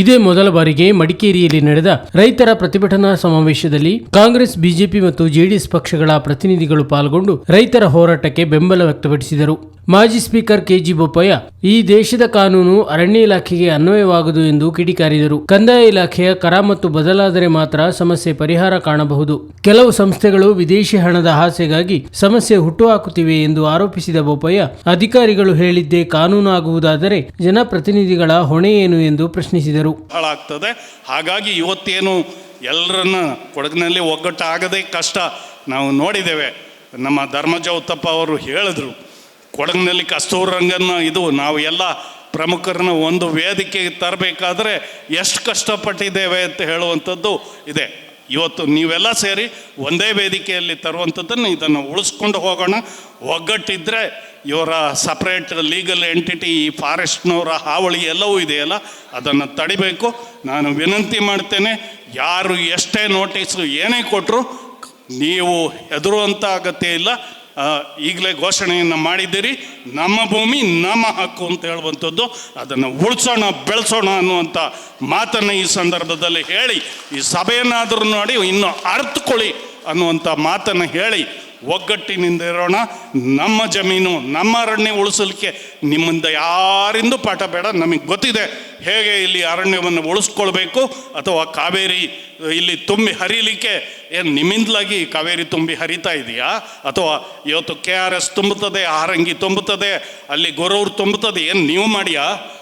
ಇದೇ ಮೊದಲ ಬಾರಿಗೆ ಮಡಿಕೇರಿಯಲ್ಲಿ ನಡೆದ ರೈತರ ಪ್ರತಿಭಟನಾ ಸಮಾವೇಶದಲ್ಲಿ ಕಾಂಗ್ರೆಸ್, ಬಿಜೆಪಿ ಮತ್ತು ಜೆಡಿಎಸ್ ಪಕ್ಷಗಳ ಪ್ರತಿನಿಧಿಗಳು ಪಾಲ್ಗೊಂಡು ರೈತರ ಹೋರಾಟಕ್ಕೆ ಬೆಂಬಲ ವ್ಯಕ್ತಪಡಿಸಿದರು. ಮಾಜಿ ಸ್ಪೀಕರ್ ಕೆಜಿ ಬೋಪಯ್ಯ ಈ ದೇಶದ ಕಾನೂನು ಅರಣ್ಯ ಇಲಾಖೆಗೆ ಅನ್ವಯವಾಗದು ಎಂದು ಕಿಡಿಕಾರಿದರು. ಕಂದಾಯ ಇಲಾಖೆಯ ಕರ ಮತ್ತು ಬದಲಾದರೆ ಮಾತ್ರ ಸಮಸ್ಯೆ ಪರಿಹಾರ ಕಾಣಬಹುದು. ಕೆಲವು ಸಂಸ್ಥೆಗಳು ವಿದೇಶಿ ಹಣದ ಆಸೆಗಾಗಿ ಸಮಸ್ಯೆ ಹುಟ್ಟುಹಾಕುತ್ತಿವೆ ಎಂದು ಆರೋಪಿಸಿದ ಬೋಪಯ್ಯ ಅಧಿಕಾರಿಗಳು ಹೇಳಿದ್ದೇ ಕಾನೂನು ಆಗುವುದಾದರೆ ಜನಪ್ರತಿನಿಧಿಗಳ ಹೊಣೆ ಏನು ಎಂದು ಪ್ರಶ್ನಿಸಿದರು. ಹಾಳಾಗ್ತದೆ ಹಾಗಾಗಿ ಇವತ್ತೇನು ಎಲ್ಲರನ್ನ ಕೊಡಗಿನಲ್ಲಿ ಒಗ್ಗಟ್ಟಾಗದೇ ಕಷ್ಟ ನಾವು ನೋಡಿದ್ದೇವೆ. ನಮ್ಮ ಧರ್ಮಜ ಉತ್ತಪ್ಪ ಅವರು ಹೇಳಿದ್ರು, ಕೊಡಗಿನಲ್ಲಿ ಕಸ್ತೂರ್ ರಂಗನ್ನ ಇದು ನಾವು ಎಲ್ಲ ಪ್ರಮುಖರನ್ನ ಒಂದು ವೇದಿಕೆಗೆ ತರಬೇಕಾದ್ರೆ ಎಷ್ಟು ಕಷ್ಟಪಟ್ಟಿದ್ದೇವೆ ಅಂತ ಹೇಳುವಂಥದ್ದು ಇದೆ. ಇವತ್ತು ನೀವೆಲ್ಲ ಸೇರಿ ಒಂದೇ ವೇದಿಕೆಯಲ್ಲಿ ತರುವಂಥದ್ದನ್ನು ಇದನ್ನು ಉಳಿಸ್ಕೊಂಡು ಹೋಗೋಣ. ಒಗ್ಗಟ್ಟಿದ್ರೆ ಇವರ ಸಪ್ರೇಟ್ ಲೀಗಲ್ ಎಂಟಿಟಿ ಈ ಫಾರೆಸ್ಟ್ನವರ ಹಾವಳಿ ಎಲ್ಲವೂ ಇದೆಯಲ್ಲ, ಅದನ್ನು ತಡಿಬೇಕು. ನಾನು ವಿನಂತಿ ಮಾಡ್ತೇನೆ, ಯಾರು ಎಷ್ಟೇ ನೋಟಿಸು ಏನೇ ಕೊಟ್ಟರು ನೀವು ಹೆದರುವಂಥ ಅಗತ್ಯ ಇಲ್ಲ. ಈಗಲೇ ಘೋಷಣೆಯನ್ನು ಮಾಡಿದ್ದೀರಿ. ನಮ್ಮ ಭೂಮಿ ನಮ್ಮ ಹಕ್ಕು ಅಂತ ಹೇಳುವಂಥದ್ದು. ಅದನ್ನು ಉಳಿಸೋಣ, ಬೆಳೆಸೋಣ ಅನ್ನುವಂಥ ಮಾತನ್ನು ಈ ಸಂದರ್ಭದಲ್ಲಿ ಹೇಳಿ, ಈ ಸಭೆಯನ್ನಾದರೂ ನೋಡಿ, ಇನ್ನು ಅರ್ಥಕೊಳ್ಳಿ ಅನ್ನುವಂಥ ಮಾತನ್ನು ಹೇಳಿ ಒಗ್ಗಟ್ಟಿನಿಂದ ಇರೋಣ. ನಮ್ಮ ಜಮೀನು, ನಮ್ಮ ಅರಣ್ಯ ಉಳಿಸಲಿಕ್ಕೆ ನಿಮ್ಮಿಂದ ಯಾರಿಂದ ಪಾಠ ಬೇಡ, ನಮಗೆ ಗೊತ್ತಿದೆ. ಹೇಗೆ ಇಲ್ಲಿ ಅರಣ್ಯವನ್ನು ಉಳಿಸ್ಕೊಳ್ಬೇಕು ಅಥವಾ ಕಾವೇರಿ ಇಲ್ಲಿ ತುಂಬಿ ಹರಿಲಿಕ್ಕೆ ಏನು ನಿಮ್ಮಿಂದಲಾಗಿ ಕಾವೇರಿ ತುಂಬಿ ಹರಿತಾ ಇದೆಯಾ? ಅಥವಾ ಇವತ್ತು ಕೆ ಆರ್ ಎಸ್ ತುಂಬುತ್ತದೆ, ಆರಂಗಿ ತುಂಬುತ್ತದೆ, ಅಲ್ಲಿ ಗೊರವ್ರು ತುಂಬುತ್ತದೆ, ಏನು ನೀವು ಮಾಡಿಯಾ?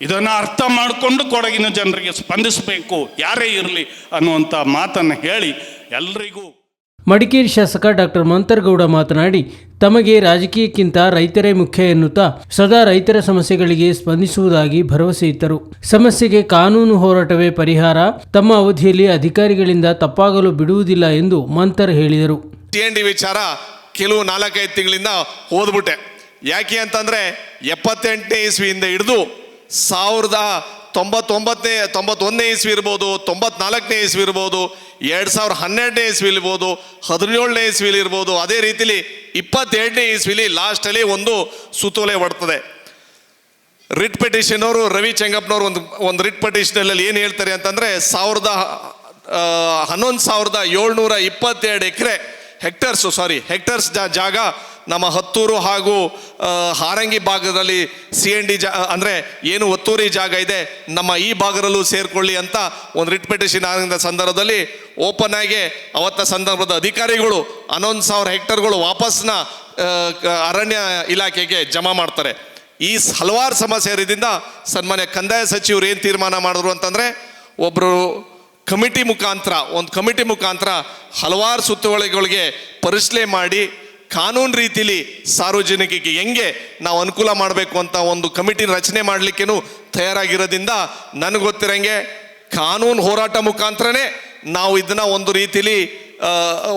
ಇದನ್ನು ಅರ್ಥ ಮಾಡಿಕೊಂಡು ಕೊಡಗಿನ ಜನರಿಗೆ ಸ್ಪಂದಿಸಬೇಕು, ಯಾರೇ ಇರಲಿ ಅನ್ನುವಂಥ ಮಾತನ್ನು ಹೇಳಿ ಎಲ್ರಿಗೂ ಮಡಿಕೇರಿ ಶಾಸಕ ಡಾಕ್ಟರ್ ಮಂತರ್ಗೌಡ ಮಾತನಾಡಿ, ತಮಗೆ ರಾಜಕೀಯಕ್ಕಿಂತ ರೈತರೇ ಮುಖ್ಯ ಎನ್ನುತ್ತಾ ಸದಾ ರೈತರ ಸಮಸ್ಯೆಗಳಿಗೆ ಸ್ಪಂದಿಸುವುದಾಗಿ ಭರವಸೆ ಇತ್ತರು ಸಮಸ್ಯೆಗೆ ಕಾನೂನು ಹೋರಾಟವೇ ಪರಿಹಾರ, ತಮ್ಮ ಅವಧಿಯಲ್ಲಿ ಅಧಿಕಾರಿಗಳಿಂದ ತಪ್ಪಾಗಲು ಬಿಡುವುದಿಲ್ಲ ಎಂದು ಮಂತರ್ ಹೇಳಿದರು. ಟಿ ವಿಚಾರ ಕೆಲವು ನಾಲ್ಕೈದು ತಿಂಗಳಿಂದ ಓದ್ಬಿಟ್ಟೆ. ಯಾಕೆ ಅಂತಂದರೆ ಎಪ್ಪತ್ತೆಂಟನೇ ಇಸ್ವಿಯಿಂದ ಹಿಡಿದು ಸಾವಿರದ ತೊಂಬತ್ತೊಂಬತ್ತನೇ, ತೊಂಬತ್ತೊಂದನೇ ಇಸ್ವಿ ಇರ್ಬೋದು, ತೊಂಬತ್ನಾಲ್ಕನೇ ಇಸ್ವಿ ಇರ್ಬೋದು, ಎರಡು ಸಾವಿರದ ಹನ್ನೆರಡನೇ ಇಸ್ವಿ ಇರ್ಬೋದು, ಹದಿನೇಳನೇ ಇಸ್ವಿಲಿ ಇರ್ಬೋದು, ಅದೇ ರೀತಿಲಿ ಇಪ್ಪತ್ತೆರಡನೇ ಇಸ್ವಿಲಿ ಲಾಸ್ಟಲ್ಲಿ ಒಂದು ಸುತ್ತೋಲೆ ಹೊಡ್ತದೆ ರಿಟ್ ಪೆಟಿಷನ್ ಅವರು, ರವಿ ಚೆಂಗಪ್ಪನವರು ಒಂದು ಒಂದು ರಿಟ್ ಪೆಟಿಷನಲ್ಲಿ ಏನು ಹೇಳ್ತಾರೆ ಅಂತಂದರೆ, ಸಾವಿರದ ಹನ್ನೊಂದು ಸಾವಿರದ ಏಳ್ನೂರ ಇಪ್ಪತ್ತೆರಡು ಎಕರೆ ಹೆಕ್ಟರ್ಸು ಸಾರಿ ಹೆಕ್ಟರ್ಸ್ ಜಾಗ ನಮ್ಮ ಹತ್ತೂರು ಹಾಗೂ ಹಾರಂಗಿ ಭಾಗದಲ್ಲಿ ಸಿ ಎನ್ ಡಿ ಜಾ, ಅಂದರೆ ಏನು ಒತ್ತೂರಿ ಜಾಗ ಇದೆ, ನಮ್ಮ ಈ ಭಾಗದಲ್ಲೂ ಸೇರಿಕೊಳ್ಳಿ ಅಂತ ಒಂದು ರಿಟ್ ಪಿಟಿಷನ್ ಆಗಿದ್ದ ಸಂದರ್ಭದಲ್ಲಿ ಓಪನ್ ಆಗಿ ಅವತ್ತ ಸಂದರ್ಭದ ಅಧಿಕಾರಿಗಳು ಹನ್ನೊಂದು ಸಾವಿರ ಹೆಕ್ಟರ್ಗಳು ವಾಪಸ್ನ ಅರಣ್ಯ ಇಲಾಖೆಗೆ ಜಮಾ ಮಾಡ್ತಾರೆ. ಈ ಹಲವಾರು ಸಮಸ್ಯೆ ಇರೋದ್ರಿಂದ ಸನ್ಮಾನ್ಯ ಕಂದಾಯ ಸಚಿವರು ಏನು ತೀರ್ಮಾನ ಮಾಡಿದ್ರು ಅಂತಂದರೆ ಒಬ್ಬರು ಕಮಿಟಿ ಮುಖಾಂತರ, ಒಂದು ಕಮಿಟಿ ಮುಖಾಂತರ ಹಲವಾರು ಸುತ್ತುವಳಿಗಳಿಗೆ ಪರಿಶೀಲನೆ ಮಾಡಿ ಕಾನೂನು ರೀತಿಲಿ ಸಾರ್ವಜನಿಕರಿಗೆ ಹೆಂಗೆ ನಾವು ಅನುಕೂಲ ಮಾಡಬೇಕು ಅಂತ ಒಂದು ಕಮಿಟಿ ರಚನೆ ಮಾಡಲಿಕ್ಕೇನು ತಯಾರಾಗಿರೋದ್ರಿಂದ ನನಗೆ ಗೊತ್ತಿರಂಗೆ ಕಾನೂನು ಹೋರಾಟ ಮುಖಾಂತರನೇ ನಾವು ಇದನ್ನ ಒಂದು ರೀತಿಲಿ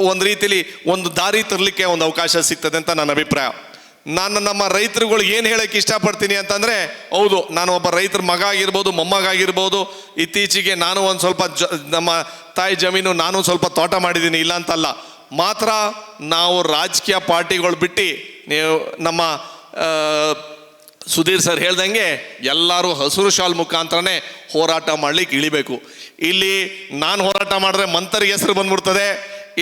ಒಂದು ರೀತಿಲಿ ಒಂದು ದಾರಿ ತರಲಿಕ್ಕೆ ಒಂದು ಅವಕಾಶ ಸಿಗ್ತದೆ ಅಂತ ನನ್ನ ಅಭಿಪ್ರಾಯ. ನಾನು ನಮ್ಮ ರೈತರುಗಳು ಏನು ಹೇಳಕ್ಕೆ ಇಷ್ಟಪಡ್ತೀನಿ ಅಂತಂದರೆ, ಹೌದು, ನಾನು ಒಬ್ಬ ರೈತರ ಮಗ ಆಗಿರ್ಬೋದು ಮೊಮ್ಮಗಾಗಿರ್ಬೋದು ಇತ್ತೀಚೆಗೆ ನಾನು ಒಂದು ಸ್ವಲ್ಪ ನಮ್ಮ ತಾಯಿ ಜಮೀನು ನಾನು ಸ್ವಲ್ಪ ತೋಟ ಮಾಡಿದ್ದೀನಿ, ಇಲ್ಲ ಅಂತಲ್ಲ. ಮಾತ್ರ ನಾವು ರಾಜಕೀಯ ಪಾರ್ಟಿಗಳು ಬಿಟ್ಟು ನೀವು ನಮ್ಮ ಸುಧೀರ್ ಸರ್ ಹೇಳ್ದಂಗೆ ಎಲ್ಲರೂ ಹಸಿರು ಶಾಲ್ ಮುಖಾಂತರನೇ ಹೋರಾಟ ಮಾಡ್ಲಿಕ್ಕೆ ಇಳಿಬೇಕು. ಇಲ್ಲಿ ನಾನು ಹೋರಾಟ ಮಾಡಿದ್ರೆ ಮಂತರಿಗೆ ಹೆಸರು ಬಂದ್ಬಿಡ್ತದೆ,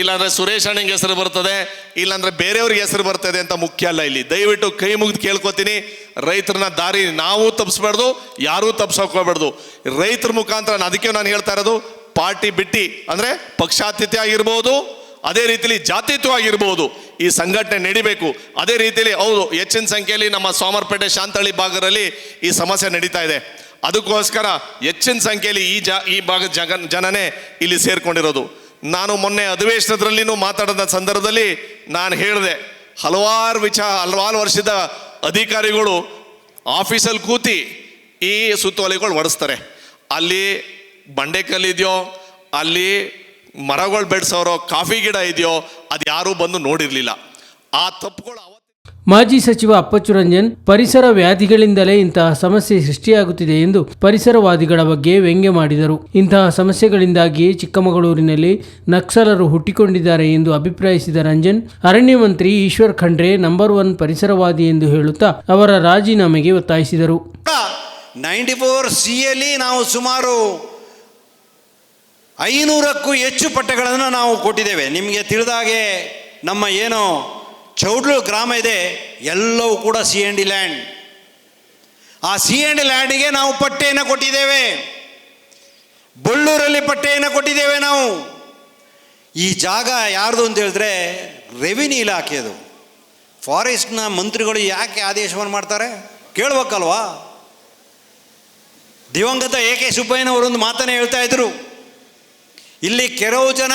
ಇಲ್ಲಾಂದರೆ ಸುರೇಶ್ ಅಣ್ಣಂಗೆ ಹೆಸರು ಬರ್ತದೆ, ಇಲ್ಲಾಂದರೆ ಬೇರೆಯವ್ರಿಗೆ ಹೆಸರು ಬರ್ತದೆ ಅಂತ ಮುಖ್ಯ ಅಲ್ಲ ಇಲ್ಲಿ. ದಯವಿಟ್ಟು ಕೈ ಮುಗಿದು ಕೇಳ್ಕೊತೀನಿ, ರೈತರನ್ನ ದಾರಿ ನಾವು ತಪ್ಪಿಸ್ಬಾರ್ದು ಯಾರೂ ತಪ್ಸೋಕೋಗ್ಬಾರ್ದು ರೈತರ ಮುಖಾಂತರ ಅದಕ್ಕೆ ನಾನು ಹೇಳ್ತಾ ಇರೋದು, ಪಾರ್ಟಿ ಬಿಟ್ಟು, ಅಂದರೆ ಪಕ್ಷಾತೀತ ಆಗಿರ್ಬೋದು ಅದೇ ರೀತಿಲಿ ಜಾತಿತ್ವ ಆಗಿರ್ಬೋದು ಈ ಸಂಘಟನೆ ನಡಿಬೇಕು. ಅದೇ ರೀತಿಲಿ ಹೌದು, ಹೆಚ್ಚಿನ ಸಂಖ್ಯೆಯಲ್ಲಿ ನಮ್ಮ ಸೋಮರ್ಪೇಟೆ ಶಾಂತಳ್ಳಿ ಭಾಗದಲ್ಲಿ ಈ ಸಮಸ್ಯೆ ನಡೀತಾ ಇದೆ. ಅದಕ್ಕೋಸ್ಕರ ಹೆಚ್ಚಿನ ಸಂಖ್ಯೆಯಲ್ಲಿ ಈ ಜಾ, ಈ ಭಾಗದ ಜಗ ಜನನೇ ಇಲ್ಲಿ ಸೇರಿಕೊಂಡಿರೋದು. ನಾನು ಮೊನ್ನೆ ಅಧಿವೇಶನದಲ್ಲಿನೂ ಮಾತಾಡಿದ ಸಂದರ್ಭದಲ್ಲಿ ನಾನು ಹೇಳಿದೆ, ಹಲವಾರು ವಿಚಾರ ಹಲವಾರು ವರ್ಷದ ಅಧಿಕಾರಿಗಳು ಆಫೀಸಲ್ಲಿ ಕೂತಿ ಈ ಸುತ್ತೋಲೆಗಳು ಹೊಡೆಸ್ತಾರೆ ಅಲ್ಲಿ ಬಂಡೆಕಲ್ಲಿದೆಯೋ ಅಲ್ಲಿ ಮರಗಳು ಬೆಳೆಸೋರೋ ಕಾಫಿ ಗಿಡ ಇದೆಯೋ ಅದು ಯಾರೂ ಬಂದು ನೋಡಿರಲಿಲ್ಲ. ಆ ತಪ್ಪುಗಳು ಮಾಜಿ ಸಚಿವ ಅಪ್ಪಚ್ಚು ರಂಜನ್ ಪರಿಸರ ವ್ಯಾಧಿಗಳಿಂದಲೇ ಇಂತಹ ಸಮಸ್ಯೆ ಸೃಷ್ಟಿಯಾಗುತ್ತಿದೆ ಎಂದು ಪರಿಸರವಾದಿಗಳ ಬಗ್ಗೆ ವ್ಯಂಗ್ಯ ಮಾಡಿದರು. ಇಂತಹ ಸಮಸ್ಯೆಗಳಿಂದಾಗಿಯೇ ಚಿಕ್ಕಮಗಳೂರಿನಲ್ಲಿ ನಕ್ಸಲರು ಹುಟ್ಟಿಕೊಂಡಿದ್ದಾರೆ ಎಂದು ಅಭಿಪ್ರಾಯಿಸಿದ ರಂಜನ್ ಅರಣ್ಯ ಮಂತ್ರಿ ಈಶ್ವರ್ ಖಂಡ್ರೆ ನಂಬರ್ ಒನ್ ಪರಿಸರವಾದಿ ಎಂದು ಹೇಳುತ್ತಾ ಅವರ ರಾಜೀನಾಮೆಗೆ ಒತ್ತಾಯಿಸಿದರು. ನೈಂಟಿ ಫೋರ್ ಸಿಯಲ್ಲಿ ನಾವು ಸುಮಾರು ಐನೂರಕ್ಕೂ ಹೆಚ್ಚು ಪಟ್ಟಗಳನ್ನು ನಾವು ಕೊಟ್ಟಿದ್ದೇವೆ. ನಿಮಗೆ ತಿಳಿದಾಗೆ ನಮ್ಮ ಏನು ಚೌಡ್ಲು ಗ್ರಾಮ ಇದೆ, ಎಲ್ಲವೂ ಕೂಡ ಸಿ ಎನ್ ಡಿ ಲ್ಯಾಂಡ್ ಆ ಸಿ ಎನ್ ಡಿ ಲ್ಯಾಂಡಿಗೆ ನಾವು ಪಟ್ಟೆಯನ್ನು ಕೊಟ್ಟಿದ್ದೇವೆ. ಬಳ್ಳೂರಲ್ಲಿ ಪಟ್ಟೆಯನ್ನು ಕೊಟ್ಟಿದ್ದೇವೆ ನಾವು. ಈ ಜಾಗ ಯಾರ್ದು ಅಂತ ಹೇಳಿದ್ರೆ ರೆವಿನ್ಯೂ ಇಲಾಖೆದು ಫಾರೆಸ್ಟ್ನ ಮಂತ್ರಿಗಳು ಯಾಕೆ ಆದೇಶವನ್ನು ಮಾಡ್ತಾರೆ? ಕೇಳ್ಬೇಕಲ್ವಾ? ದಿವಂಗತ ಎ ಕೆ ಸುಬ್ಬಯ್ಯನವರೊಂದು ಮಾತನ್ನು ಹೇಳ್ತಾ ಇದ್ರು. ಇಲ್ಲಿ ಕೆಲವು ಜನ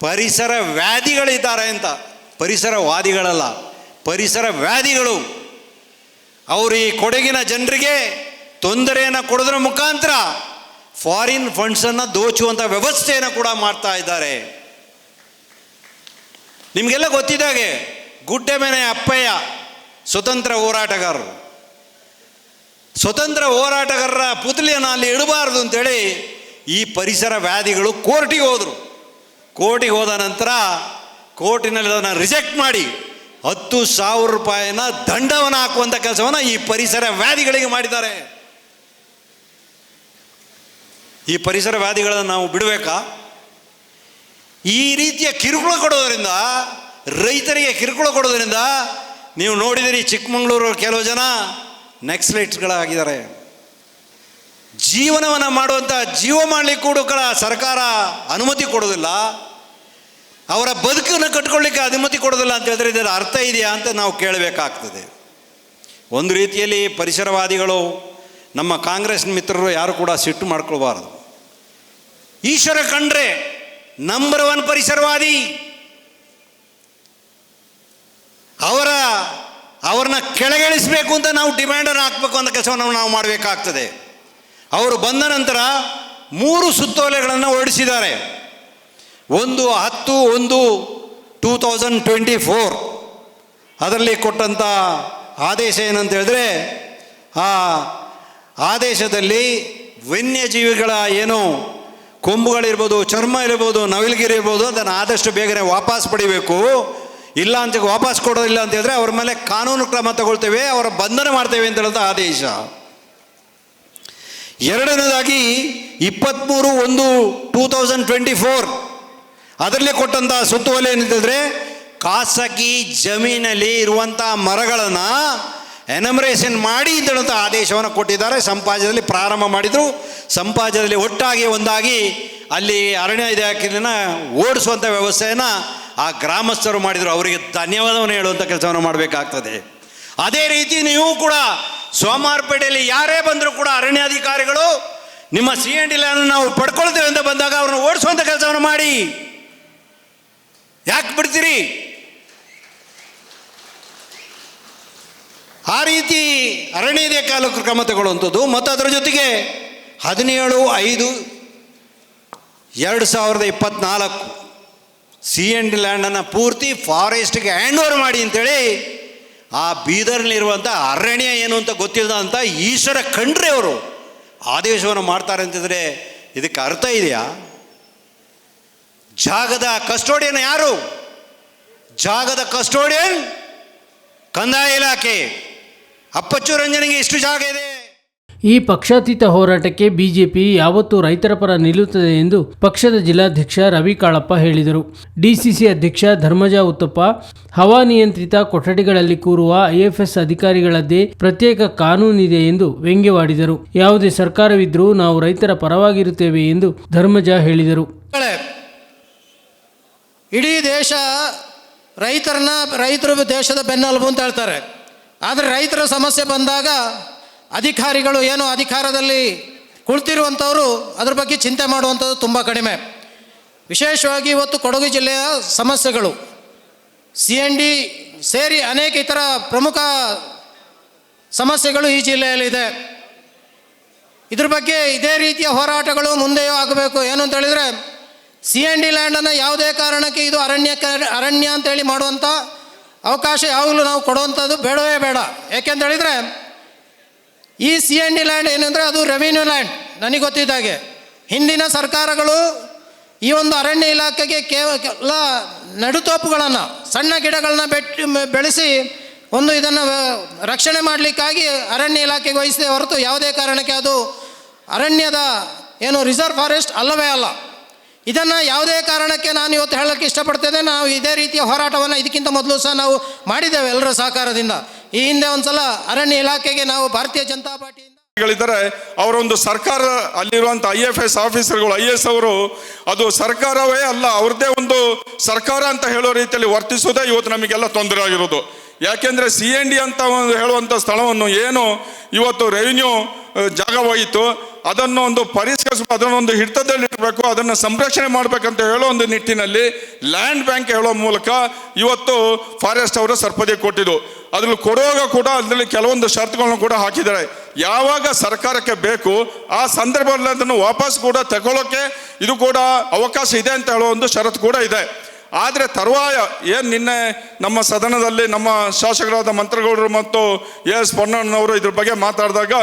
ಪರಿಸರ ವ್ಯಾಧಿಗಳಿದ್ದಾರೆ ಅಂತ. ಪರಿಸರವಾದಿಗಳಲ್ಲ ಪರಿಸರ ವ್ಯಾಧಿಗಳು. ಅವರು ಈ ಕೊಡಗಿನ ಜನರಿಗೆ ತೊಂದರೆಯನ್ನು ಕೊಡೋದ್ರ ಮುಖಾಂತರ ಫಾರಿನ್ ಫಂಡ್ಸನ್ನು ದೋಚುವಂಥ ವ್ಯವಸ್ಥೆಯನ್ನು ಕೂಡ ಮಾಡ್ತಾ ಇದ್ದಾರೆ. ನಿಮಗೆಲ್ಲ ಗೊತ್ತಿದ್ದಾಗೆ ಗುಡ್ಡೆ ಮನೆ ಅಪ್ಪಯ್ಯ ಸ್ವತಂತ್ರ ಹೋರಾಟಗಾರರು. ಸ್ವತಂತ್ರ ಹೋರಾಟಗಾರರ ಪುತ್ಲಿಯನ್ನು ಅಲ್ಲಿ ಇಡಬಾರ್ದು ಅಂತೇಳಿ ಈ ಪರಿಸರ ವ್ಯಾಧಿಗಳು ಕೋರ್ಟಿಗೆ ಹೋದರು. ಕೋರ್ಟಿಗೆ ಹೋದ ನಂತರ ಕೋರ್ಟಿನಲ್ಲಿ ಅದನ್ನು ರಿಜೆಕ್ಟ್ ಮಾಡಿ ಹತ್ತು ಸಾವಿರ ರೂಪಾಯಿನ ದಂಡವನ್ನು ಹಾಕುವಂಥ ಕೆಲಸವನ್ನು ಈ ಪರಿಸರ ವ್ಯಾಧಿಗಳಿಗೆ ಮಾಡಿದ್ದಾರೆ. ಈ ಪರಿಸರ ವ್ಯಾಧಿಗಳನ್ನು ನಾವು ಬಿಡಬೇಕಾ? ಈ ರೀತಿಯ ಕಿರುಕುಳ ಕೊಡೋದರಿಂದ, ರೈತರಿಗೆ ಕಿರುಕುಳ ಕೊಡೋದರಿಂದ ನೀವು ನೋಡಿದಿರಿ ಚಿಕ್ಕಮಗಳೂರು ಕೆಲವು ಜನ ನೆಕ್ಸ್ಲೈಟ್ಸ್ಗಳಾಗಿದ್ದಾರೆ. ಜೀವನವನ್ನು ಮಾಡುವಂಥ ಜೀವ ಮಾಡಲಿಕ್ಕೆ ಕೂಡ ಕೂಡ ಸರ್ಕಾರ ಅನುಮತಿ ಕೊಡೋದಿಲ್ಲ. ಅವರ ಬದುಕನ್ನು ಕಟ್ಕೊಳ್ಳಿಕ್ಕೆ ಅನುಮತಿ ಕೊಡೋದಿಲ್ಲ ಅಂತ ಹೇಳಿದ್ರೆ ಇದರ ಅರ್ಥ ಇದೆಯಾ ಅಂತ ನಾವು ಕೇಳಬೇಕಾಗ್ತದೆ. ಒಂದು ರೀತಿಯಲ್ಲಿ ಪರಿಸರವಾದಿಗಳು, ನಮ್ಮ ಕಾಂಗ್ರೆಸ್ ಮಿತ್ರರು ಯಾರು ಕೂಡ ಸಿಟ್ಟು ಮಾಡ್ಕೊಳ್ಬಾರ್ದು. ಈಶ್ವರ ಕಂಡ್ರೆ ನಂಬರ್ ಒನ್ ಪರಿಸರವಾದಿ. ಅವರ, ಅವ್ರನ್ನ ಕೆಳಗಿಳಿಸಬೇಕು ಅಂತ ನಾವು ಡಿಮ್ಯಾಂಡನ್ನು ಹಾಕಬೇಕು ಅನ್ನೋ ಕೆಲಸವನ್ನು ನಾವು ಮಾಡಬೇಕಾಗ್ತದೆ. ಅವರು ಬಂದ ನಂತರ ಮೂರು ಸುತ್ತೋಲೆಗಳನ್ನು ಹೊರಡಿಸಿದ್ದಾರೆ. ಒಂದು ಹತ್ತು, ಒಂದು ಟೂ ತೌಸಂಡ್ ಟ್ವೆಂಟಿ ಫೋರ್ ಅದರಲ್ಲಿ ಕೊಟ್ಟಂಥ ಆದೇಶ ಏನಂತ ಹೇಳಿದ್ರೆ, ಆ ಆದೇಶದಲ್ಲಿ ವನ್ಯಜೀವಿಗಳ ಏನು ಕೊಂಬುಗಳಿರ್ಬೋದು, ಚರ್ಮ ಇರ್ಬೋದು, ನವಿಲುಗಿರಿ ಇರ್ಬೋದು, ಅದನ್ನು ಆದಷ್ಟು ಬೇಗನೆ ವಾಪಸ್ ಪಡಿಬೇಕು. ಇಲ್ಲ ಅಂತ ವಾಪಸ್ ಕೊಡೋದಿಲ್ಲ ಅಂತ ಹೇಳಿದ್ರೆ ಅವ್ರ ಮೇಲೆ ಕಾನೂನು ಕ್ರಮ ತಗೊಳ್ತೇವೆ, ಅವರ ಬಂಧನ ಮಾಡ್ತೇವೆ ಅಂತ ಹೇಳಿದ ಆದೇಶ. ಎರಡನೇದಾಗಿ ಇಪ್ಪತ್ತ್ಮೂರು ಒಂದು ಟೂ ತೌಸಂಡ್ ಟ್ವೆಂಟಿ ಫೋರ್ ಅದರಲ್ಲಿ ಕೊಟ್ಟಂಥ ಸುತ್ತೋಲೆ ಏನಿದ್ರೆ ಖಾಸಗಿ ಜಮೀನಲ್ಲಿ ಇರುವಂಥ ಮರಗಳನ್ನು ಎನಮರೇಷನ್ ಮಾಡಿ ಹೇಳುವಂಥ ಆದೇಶವನ್ನು ಕೊಟ್ಟಿದ್ದಾರೆ. ಸಂಪಾಜದಲ್ಲಿ ಪ್ರಾರಂಭ ಮಾಡಿದರು. ಸಂಪಾಜದಲ್ಲಿ ಒಟ್ಟಾಗಿ ಒಂದಾಗಿ ಅಲ್ಲಿ ಅರಣ್ಯ ಇಲಾಖೆಯನ್ನು ಓಡಿಸುವಂಥ ವ್ಯವಸ್ಥೆಯನ್ನು ಆ ಗ್ರಾಮಸ್ಥರು ಮಾಡಿದರು. ಅವರಿಗೆ ಧನ್ಯವಾದವನ್ನು ಹೇಳುವಂಥ ಕೆಲಸವನ್ನು ಮಾಡಬೇಕಾಗ್ತದೆ. ಅದೇ ರೀತಿ ನೀವು ಕೂಡ ಸೋಮವಾರಪೇಟೆಯಲ್ಲಿ ಯಾರೇ ಬಂದರೂ ಕೂಡ ಅರಣ್ಯಾಧಿಕಾರಿಗಳು ನಿಮ್ಮ ಸಿ ಎನ್ ಡಿ ನಾವು ಪಡ್ಕೊಳ್ತೇವೆ ಅಂತ ಬಂದಾಗ ಅವ್ರನ್ನ ಓಡಿಸುವಂಥ ಕೆಲಸವನ್ನು ಮಾಡಿ. ಯಾಕೆ ಬಿಡ್ತೀರಿ? ಆ ರೀತಿ ಅರಣ್ಯದೇ ಕಾಲಕ್ಕೆ ಕ್ರಮ ತಗೊಳ್ಳುವಂಥದ್ದು. ಮತ್ತು ಅದರ ಜೊತೆಗೆ ಹದಿನೇಳು ಐದು ಎರಡು ಸಾವಿರದ ಇಪ್ಪತ್ತ್ನಾಲ್ಕು ಸಿ ಎನ್ ಡಿ ಲ್ಯಾಂಡನ್ನು ಪೂರ್ತಿ ಫಾರೆಸ್ಟ್ಗೆ ಹ್ಯಾಂಡ್ ಓವರ್ ಮಾಡಿ ಅಂತೇಳಿ ಆ ಬೀದರ್ನಲ್ಲಿರುವಂಥ ಅರಣ್ಯ ಏನು ಅಂತ ಗೊತ್ತಿಲ್ಲದಂಥ ಈಶ್ವರ ಕಂಡ್ರೆ ಅವರು ಆದೇಶವನ್ನು ಮಾಡ್ತಾರೆ ಅಂತಿದ್ರೆ ಇದಕ್ಕೆ ಅರ್ಥ ಇದೆಯಾ? ಜಾಗದ ಕಸ್ಟೋಡಿಯನ್ ಯಾರು? ಜಾಗದ ಕಸ್ಟೋಡಿಯನ್ ಕಂದಾಯ ಇಲಾಖೆ. ಅಪ್ಪಚ್ಚು ರಂಜನಿಗೆ ಇಷ್ಟು ಜಾಗ ಇದೆ. ಈ ಪಕ್ಷಾತೀತ ಹೋರಾಟಕ್ಕೆ ಬಿಜೆಪಿ ಯಾವತ್ತೂ ರೈತರ ಪರ ನಿಲ್ಲುತ್ತದೆ ಎಂದು ಪಕ್ಷದ ಜಿಲ್ಲಾಧ್ಯಕ್ಷ ರವಿ ಕಾಳಪ್ಪ ಹೇಳಿದರು. ಡಿಸಿಸಿ ಅಧ್ಯಕ್ಷ ಧರ್ಮಜ ಉತ್ತಪ್ಪ ಹವಾನಿಯಂತ್ರಿತ ಕೊಠಡಿಗಳಲ್ಲಿ ಕೂರುವ ಐಎಫ್ಎಸ್ ಅಧಿಕಾರಿಗಳದ್ದೇ ಪ್ರತ್ಯೇಕ ಕಾನೂನಿದೆ ಎಂದು ವ್ಯಂಗ್ಯವಾಡಿದರು. ಯಾವುದೇ ಸರ್ಕಾರವಿದ್ರೂ ನಾವು ರೈತರ ಪರವಾಗಿರುತ್ತೇವೆ ಎಂದು ಧರ್ಮಜ ಹೇಳಿದರು. ಇಡೀ ದೇಶ ರೈತರನ್ನ, ರೈತರು ದೇಶದ ಬೆನ್ನೆಲುಬು ಅಂತ ಹೇಳ್ತಾರೆ. ಆದರೆ ರೈತರ ಸಮಸ್ಯೆ ಬಂದಾಗ ಅಧಿಕಾರಿಗಳು ಏನು ಅಧಿಕಾರದಲ್ಲಿ ಕುಳಿತಿರುವಂಥವರು ಅದ್ರ ಬಗ್ಗೆ ಚಿಂತೆ ಮಾಡುವಂಥದ್ದು ತುಂಬ ಕಡಿಮೆ. ವಿಶೇಷವಾಗಿ ಇವತ್ತು ಕೊಡಗು ಜಿಲ್ಲೆಯ ಸಮಸ್ಯೆಗಳು. ಸಿ ಎನ್ ಡಿ ಸೇರಿ ಅನೇಕ ಇತರ ಪ್ರಮುಖ ಸಮಸ್ಯೆಗಳು ಈ ಜಿಲ್ಲೆಯಲ್ಲಿದೆ ಇದ್ರ ಬಗ್ಗೆ ಇದೇ ರೀತಿಯ ಹೋರಾಟಗಳು ಮುಂದೆಯೂ ಆಗಬೇಕು. ಏನು ಅಂತ ಹೇಳಿದರೆ ಸಿ ಎನ್ ಡಿ ಲ್ಯಾಂಡನ್ನು ಯಾವುದೇ ಕಾರಣಕ್ಕೆ ಇದು ಅರಣ್ಯ ಅರಣ್ಯ ಅಂತೇಳಿ ಮಾಡುವಂಥ ಅವಕಾಶ ಯಾವಾಗಲೂ ನಾವು ಕೊಡುವಂಥದ್ದು ಬೇಡವೇ ಬೇಡ. ಯಾಕೆಂತ ಹೇಳಿದರೆ ಈ ಸಿ ಎನ್ ಡಿ ಲ್ಯಾಂಡ್ ಏನಂದರೆ ಅದು ರೆವಿನ್ಯೂ ಲ್ಯಾಂಡ್ ನನಗೆ ಗೊತ್ತಿದ್ದಾಗೆ ಹಿಂದಿನ ಸರ್ಕಾರಗಳು ಈ ಒಂದು ಅರಣ್ಯ ಇಲಾಖೆಗೆ ಕೇವಲ ನಡುತೋಪುಗಳನ್ನು, ಸಣ್ಣ ಗಿಡಗಳನ್ನ ಬೆಟ್ಟಿ ಬೆಳೆಸಿ ಒಂದು ಇದನ್ನು ರಕ್ಷಣೆ ಮಾಡಲಿಕ್ಕಾಗಿ ಅರಣ್ಯ ಇಲಾಖೆಗೆ ವಹಿಸಿದೆ ಹೊರತು ಯಾವುದೇ ಕಾರಣಕ್ಕೆ ಅದು ಅರಣ್ಯದ ಏನು ರಿಸರ್ವ್ ಫಾರೆಸ್ಟ್ ಅಲ್ಲವೇ ಅಲ್ಲ. ಇದನ್ನು ಯಾವುದೇ ಕಾರಣಕ್ಕೆ ನಾನು ಇವತ್ತು ಹೇಳೋಕ್ಕೆ ಇಷ್ಟಪಡ್ತೇನೆ ನಾವು ಇದೇ ರೀತಿಯ ಹೋರಾಟವನ್ನು ಇದಕ್ಕಿಂತ ಮೊದಲು ಸಹ ನಾವು ಮಾಡಿದ್ದೇವೆ ಎಲ್ಲರ ಸಹಕಾರದಿಂದ. ಈ ಹಿಂದೆ ಒಂದ್ಸಲ ಅರಣ್ಯ ಇಲಾಖೆಗೆ ನಾವು ಭಾರತೀಯ ಜನತಾ ಪಾರ್ಟಿಯಿಂದ ಅವರೊಂದು ಸರ್ಕಾರ ಅಲ್ಲಿರುವಂಥ ಐ ಎಫ್ ಎಸ್ ಆಫೀಸರ್ಗಳು, ಐ ಎಸ್ ಅವರು, ಅದು ಸರ್ಕಾರವೇ ಅಲ್ಲ, ಅವ್ರದ್ದೇ ಒಂದು ಸರ್ಕಾರ ಅಂತ ಹೇಳೋ ರೀತಿಯಲ್ಲಿ ವರ್ತಿಸೋದೇ ಇವತ್ತು ನಮಗೆಲ್ಲ ತೊಂದರೆ ಆಗಿರೋದು. ಯಾಕೆಂದ್ರೆ ಸಿ ಎನ್ ಡಿ ಅಂತ ಒಂದು ಹೇಳುವಂಥ ಸ್ಥಳವನ್ನು ಏನು ಇವತ್ತು ರೆವಿನ್ಯೂ ಜಾಗವಾಯಿತು. ಅದನ್ನು ಒಂದು ಪರಿಷ್ಕರಿಸಬೇಕು ಅದನ್ನೊಂದು ಹಿಡಿತದಲ್ಲಿಡಬೇಕು, ಅದನ್ನು ಸಂರಕ್ಷಣೆ ಮಾಡಬೇಕಂತ ಹೇಳೋ ಒಂದು ನಿಟ್ಟಿನಲ್ಲಿ ಲ್ಯಾಂಡ್ ಬ್ಯಾಂಕ್ ಹೇಳೋ ಮೂಲಕ ಇವತ್ತು ಫಾರೆಸ್ಟ್ ಅವರು ಸರ್ಪದಿ ಕೊಟ್ಟಿದ್ದು. ಅದ್ರಲ್ಲಿ ಕೊಡುವಾಗ ಕೂಡ ಅದರಲ್ಲಿ ಕೆಲವೊಂದು ಷರತ್ತುಗಳನ್ನು ಕೂಡ ಹಾಕಿದ್ದಾರೆ. ಯಾವಾಗ ಸರ್ಕಾರಕ್ಕೆ ಬೇಕು, ಆ ಸಂದರ್ಭದಲ್ಲಿ ಅದನ್ನು ವಾಪಸ್ ಕೂಡ ತಗೊಳ್ಳೋಕೆ ಇದು ಕೂಡ ಅವಕಾಶ ಇದೆ ಅಂತ ಹೇಳೋ ಒಂದು ಷರತ್ತು ಕೂಡ ಇದೆ. ಆದರೆ ತರುವಾಯ ಏನು ನಿನ್ನೆ ನಮ್ಮ ಸದನದಲ್ಲಿ ನಮ್ಮ ಶಾಸಕರಾದ ಮಂತ್ರಿಗಳು ಮತ್ತು ಎ ಎಸ್ ಪೊನ್ನಣ್ಣನವರು ಇದ್ರ ಬಗ್ಗೆ ಮಾತಾಡಿದಾಗ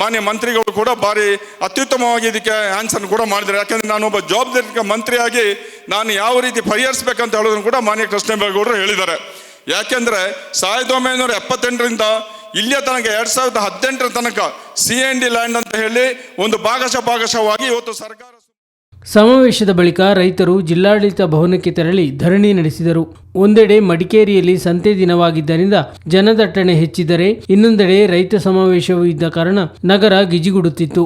ಮಾನ್ಯ ಮಂತ್ರಿಗಳು ಕೂಡ ಭಾರಿ ಅತ್ಯುತ್ತಮವಾಗಿ ಇದಕ್ಕೆ ಆನ್ಸರ್ ಕೂಡ ಮಾಡಿದ್ದಾರೆ. ಯಾಕಂದ್ರೆ ನಾನು ಒಬ್ಬ ಜವಾಬ್ದಾರಿಕ ಮಂತ್ರಿಯಾಗಿ ನಾನು ಯಾವ ರೀತಿ ಪರಿಹರಿಸಬೇಕಂತ ಹೇಳೋದನ್ನು ಕೂಡ ಮಾನ್ಯ ಕೃಷ್ಣಬೈಗೌಡರು ಹೇಳಿದ್ದಾರೆ. ಯಾಕೆಂದ್ರೆ ಸಾವಿರದ ಒಂಬೈನೂರ ಎಪ್ಪತ್ತೆಂಟರಿಂದ ಇಲ್ಲಿಯ ತನಕ ಎರಡು ಸಾವಿರದ ಹದಿನೆಂಟರ ತನಕ ಸಿ ಎನ್ ಡಿ ಲ್ಯಾಂಡ್ ಅಂತ ಹೇಳಿ ಒಂದು ಭಾಗಶಃ ಭಾಗಶಃವಾಗಿ ಇವತ್ತು ಸರ್ಕಾರ ಸಮಾವೇಶದ ಬಳಿಕ ರೈತರು ಜಿಲ್ಲಾಡಳಿತ ಭವನಕ್ಕೆ ತೆರಳಿ ಧರಣಿ ನಡೆಸಿದರು. ಒಂದೆಡೆ ಮಡಿಕೇರಿಯಲ್ಲಿ ಸಂತೆ ದಿನವಾಗಿದ್ದರಿಂದ ಜನದಟ್ಟಣೆ ಹೆಚ್ಚಿದರೆ ಇನ್ನೊಂದೆಡೆ ರೈತ ಸಮಾವೇಶವೂ ಇದ್ದ ಕಾರಣ ನಗರ ಗಿಜಿಗುಡುತ್ತಿತ್ತು.